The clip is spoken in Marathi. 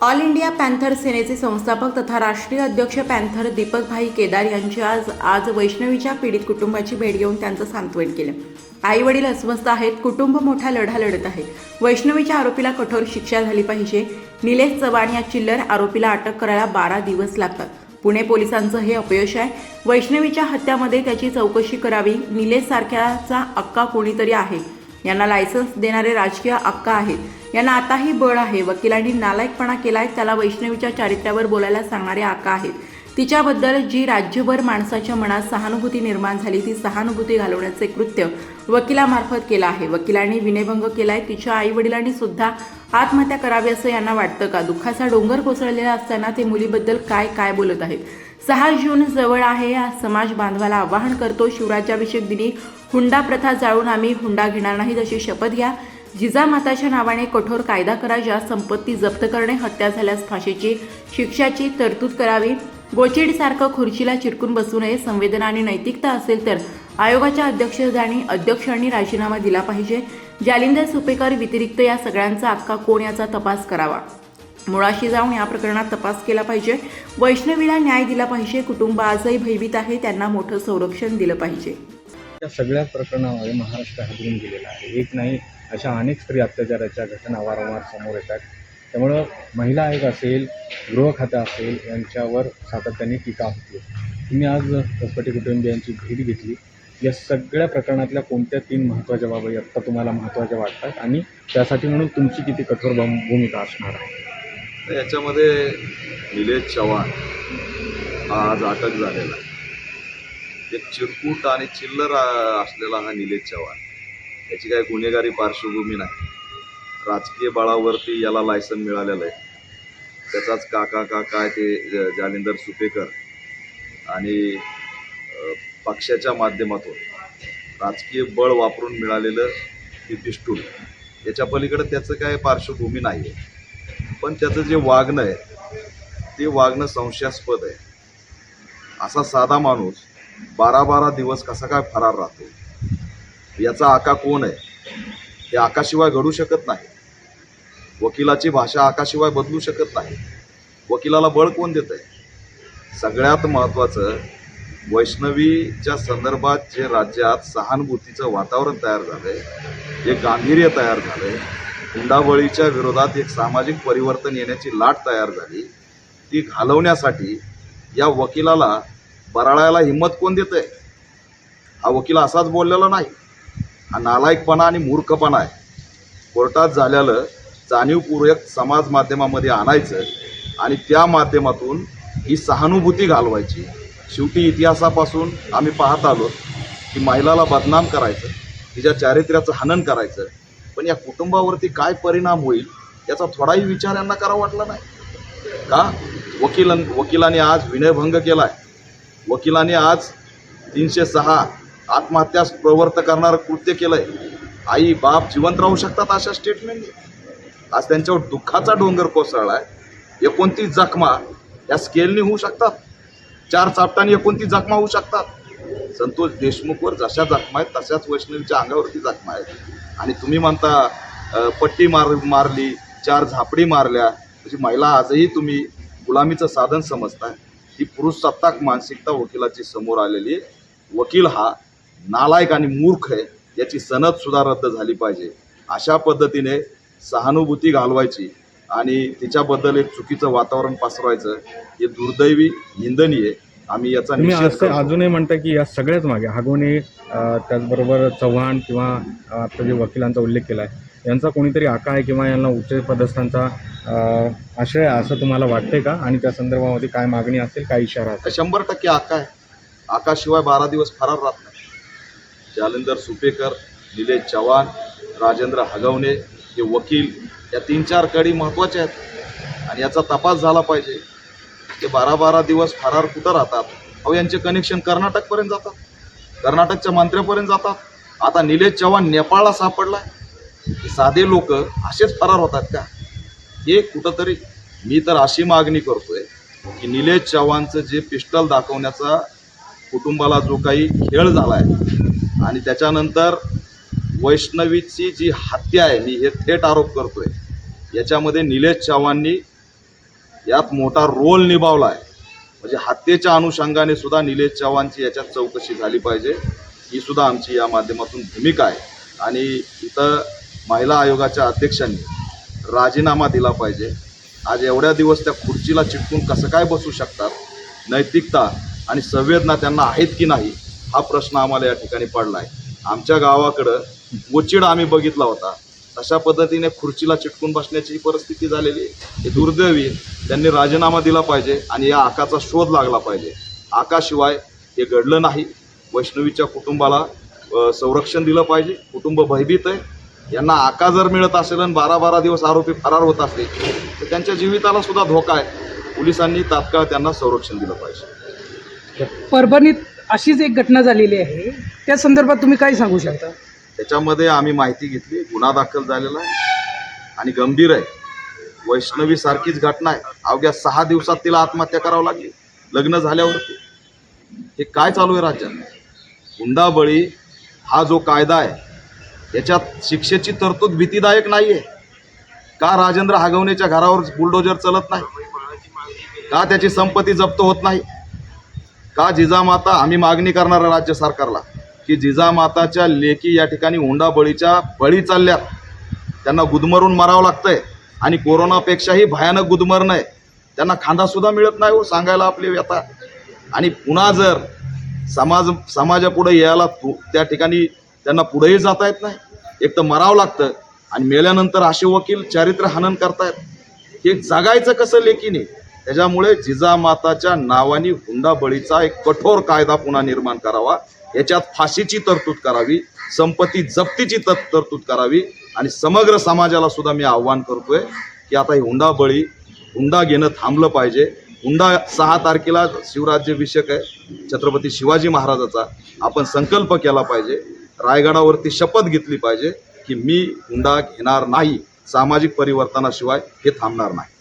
ऑल इंडिया पॅन्थर सेनेचे संस्थापक तथा राष्ट्रीय अध्यक्ष पॅन्थर दीपकभाई केदार यांची आज आज वैष्णवीच्या पीडित कुटुंबाची भेट घेऊन त्यांचं सांत्वन केलं. आई वडील अस्वस्थ आहेत कुटुंब मोठा लढा लढत आहे. वैष्णवीच्या आरोपीला कठोर शिक्षा झाली पाहिजे. निलेश चव्हाण या चिल्लर आरोपीला अटक करायला बारा दिवस लागतात. पुणे पोलिसांचं हे अपयश आहे. वैष्णवीच्या हत्यामध्ये त्याची चौकशी करावी. निलेश सारख्याचा अक्का कोणीतरी आहे. यांना लायसन्स देणारे राजकीय अक्का आहेत यांना आताही बळ आहे. वकिलांनी नालायकपणा केलाय त्याला वैष्णवीच्या चारित्र्यावर बोलायला सांगणारे आका आहेत. तिच्याबद्दल जी राज्यभर माणसाच्या मनात सहानुभूती निर्माण झाली ती सहानुभूती घालवण्याचे कृत्य वकिलामार्फत केलं आहे. वकिलांनी विनयभंग केलाय. तिच्या आई वडिलांनी सुद्धा आत्महत्या करावी असं यांना वाटतं का? दुःखाचा डोंगर कोसळलेला असताना ते मुलीबद्दल काय काय बोलत आहेत? सहा जून जवळ आहे. या समाज बांधवाला आवाहन करतो शिवराज्याभिषेक दिनी हुंडा प्रथा जाळून आम्ही हुंडा घेणार नाही अशी शपथ घ्या. जिजामाताच्या नावाने कठोर कायदा करा ज्या संपत्ती जप्त करणे हत्या झाल्यास फाशीची शिक्षाची तरतूद करावी. गोचिडसारखं खुर्चीला चिरकून बसू नये. संवेदना आणि नैतिकता असेल तर आयोगाच्या अध्यक्षांनी अध्यक्षांनी राजीनामा दिला पाहिजे. जालिंदर सुपेकर व्यतिरिक्त या सगळ्यांचा अक्का कोण याचा तपास करावा? मुळाशी जाऊन या प्रकरणात तपास केला पाहिजे. वैष्णवीला न्याय दिला पाहिजे. कुटुंब आजही भयभीत आहे. त्यांना मोठं संरक्षण दिलं पाहिजे. या सगळ्या प्रकरणामध्ये महाराष्ट्र हादरून गेलेला आहे. एक नाही अशा अनेक स्त्री अत्याचाराच्या घटना वारंवार समोर येतात. त्यामुळं महिला आयोग असेल गृह खातं असेल यांच्यावर सातत्याने टीका होती. तुम्ही आज कसपटी कुटुंबियांची भेट घेतली. या सगळ्या प्रकरणातल्या कोणत्या तीन महत्त्वाच्या बाबी आत्ता तुम्हाला महत्त्वाच्या वाटतात आणि त्यासाठी म्हणून तुमची किती कठोर भूमिका असणार आहे? तर याच्यामध्ये निलेश चव्हाण हा आज अटक झालेला आहे. एक चिरकूट आणि चिल्लर असलेला हा निलेश चव्हाण. याची काही गुन्हेगारी पार्श्वभूमी नाही. राजकीय बळावरती याला लायसन मिळालेलं आहे. त्याचाच काका का काय ते ज- जालिंदर सुपेकर. आणि पक्षाच्या माध्यमातून राजकीय बळ वापरून मिळालेलं हे पिस्टूल याच्या पलीकडे त्याचं काय पार्श्वभूमी नाही आहे पण त्याचं जे वागणं आहे ते वागणं संशयास्पद आहे. असा साधा माणूस बारा बारा दिवस कसा काय फरार राहतो? याचा आका कोण आहे? हे आकाशिवाय घडू शकत नाही. वकिलाची भाषा आकाशिवाय बदलू शकत नाही. वकिलाला बळ कोण देत आहे? सगळ्यात महत्त्वाचं वैष्णवीच्या संदर्भात जे राज्यात सहानुभूतीचं वातावरण तयार झालं आहे जे गांभीर्य तयार झालं आहे हुंडाबळीच्या विरोधात एक सामाजिक परिवर्तन येण्याची लाट तयार झाली. ती घालवण्यासाठी या वकिलाला बराळायला हिंमत कोण देत आहे हा वकील असाच बोललेला नाही. हा नालायकपणा आणि मूर्खपणा आहे. कोर्टात झालेलं जाणीवपूर्वक समाज माध्यमामध्ये आणायचं आणि त्या माध्यमातून ही सहानुभूती घालवायची. शेवटी इतिहासापासून आम्ही पाहत आलो की महिलाला बदनाम करायचं तिच्या चारित्र्याचं हनन करायचं पण या कुटुंबावरती काय परिणाम होईल याचा थोडाही विचार यांना करा वाटला नाही. का? वकील वकिलाने आज विनयभंग केलाय. वकिलाने आज तीनशे सहा आत्महत्यास प्रवृत्त करणारं कृत्य केलंय. आई बाप जिवंत राहू शकतात अशा स्टेटमेंटने आज त्यांच्यावर दुःखाचा डोंगर कोसळला आहे एकोणतीस जखमा या स्केलने होऊ शकतात. चार चापटाने एकोणतीस जखमा होऊ शकतात. संतोष देशमुखवर जशा जखमा आहेत तशाच वैष्णवीच्या अंगावरती जखमा आहेत. आणि तुम्ही म्हणता पट्टी मार मारली चार झापडी मारल्या म्हणजे महिला आजही तुम्ही गुलामीचं साधन समजताय. ही पुरुष सत्ताक मानसिकता वकिलाची समोर आलेली आहे. वकील हा नालायक आणि मूर्ख आहे. याची सनद सुद्धा रद्द झाली पाहिजे. अशा पद्धतीने सहानुभूती घालवायची आणि तिच्याबद्दल एक चुकीचं वातावरण पसरवायचं हे दुर्दैवी निंदनीय आम्ही याचा तुम्ही असं. अजूनही म्हणता की या सगळ्याच मागे. हागवणे अं, त्याचबरोबर चव्हाण किंवा आता जे वकिलांचा उल्लेख केला आहे यांचा कोणीतरी आका आहे किंवा यांना उच्च पदस्थांचा आश्रय आहे असं तुम्हाला वाटतंय का? आणि त्या संदर्भामध्ये काय मागणी असेल काय इशारा असेल? शंभर टक्के आका आहे. आकाशिवाय बारा दिवस फरार राहत नाही. जालिंदर सुपेकर निलेश चव्हाण राजेंद्र हगवणे हे वकील या तीन चार कडी महत्त्वाच्या आहेत. आणि याचा तपास झाला पाहिजे. ते बारा बारा दिवस फरार कुठं राहतात? अहो यांचे कनेक्शन कर्नाटकपर्यंत जातात. कर्नाटकच्या मंत्र्यापर्यंत जातात. आता निलेश चव्हाण नेपाळला सापडला साधे लोक असेच फरार होतात का? हे कुठंतरी मी तर अशी मागणी करतोय की निलेश चव्हाणचं जे पिस्टल दाखवण्याचा कुटुंबाला जो काही खेळ झाला आहे आणि त्याच्यानंतर वैष्णवीची जी हत्या आहे मी हे थेट आरोप करतोय. याच्यामध्ये निलेश चव्हाणनी यात मोठा रोल निभावला आहे म्हणजे हत्येच्या अनुषंगाने सुद्धा निलेश चव्हाणची याच्यात चौकशी झाली पाहिजे. ही सुद्धा आमची या माध्यमातून भूमिका आहे. आणि इथं महिला आयोगाच्या अध्यक्षांनी राजीनामा दिला पाहिजे. आज एवढ्या दिवस त्या खुर्चीला चिटकून कसं काय बसू शकतात? नैतिकता आणि संवेदना त्यांना आहेत की नाही हा प्रश्न आम्हाला या ठिकाणी पडला आहे आमच्या गावाकडं गोचिड आम्ही बघितला होता. तशा पद्धतीने खुर्चीला चिटकून बसण्याची परिस्थिती झालेली हे दुर्दैवी त्यांनी राजीनामा दिला पाहिजे आणि या आकाचा शोध लागला पाहिजे. आकाशिवाय हे घडलं नाही. वैष्णवीच्या कुटुंबाला संरक्षण दिलं पाहिजे. कुटुंब भयभीत आहे. यांना आका जर मिळत असेल आणि बारा बारा दिवस आरोपी फरार होत असतील तर त्यांच्या जीविताला सुद्धा धोका आहे. पोलिसांनी तात्काळ त्यांना संरक्षण दिलं पाहिजे. परभणीत अशीच एक घटना झालेली आहे. त्या संदर्भात तुम्ही काय सांगू शकता? त्याच्यामध्ये आम्ही माहिती घेतली. गुन्हा दाखल झालेला आहे. आणि गंभीर आहे. वैष्णवी सारखीच घटना आहे. अवघ्या सहा दिवसात तिला आत्महत्या करावं लागली. लग्न झाल्यावरती. हे काय चालू आहे राज्यात? हुंडाबळी हा जो कायदा आहे याच्यात शिक्षेची तरतूद भीतीदायक नाही आहे का राजेंद्र हागवणेच्या घरावर बुलडोजर चलत नाही? का त्याची संपत्ती जप्त होत नाही? का जिजामाता आम्ही मागणी करणार राज्य सरकारला? की जिजामाताच्या लेकी या ठिकाणी हुंडाबळीच्या बळी चालल्यात. त्यांना गुदमरून मारावं लागतंय आणि कोरोनापेक्षाही भयानक गुदमरणं आहे त्यांना खांदासुद्धा मिळत नाही हो सांगायला आपली व्यथा. आणि पुन्हा जर समाज समाजापुढे यायला त्या ठिकाणी त्यांना पुढेही जाता येत नाही. एक तर मरावं लागतं आणि मेल्यानंतर असे वकील चारित्र्य हनन करतायत. हे जगायचं कसं लेकीने? त्याच्यामुळे जिजामाताच्या नावाने हुंडाबळीचा एक कठोर कायदा पुन्हा निर्माण करावा. याच्यात फाशीची तरतूद करावी संपत्ती जप्तीची तर- तरतूद करावी आणि समग्र समाजाला सुद्धा मी आव्हान करतोय की आता ही हुंडाबळी हुंडा घेणं थांबलं पाहिजे. हुंडा सहा तारखेला शिवराज्याभिषेक आहे छत्रपती शिवाजी महाराजाचा. आपण संकल्प केला पाहिजे रायगडावरती शपथ घेतली पाहिजे की मी हुंडा घेणार नाही सामाजिक परिवर्तनाशिवाय हे थांबणार नाही.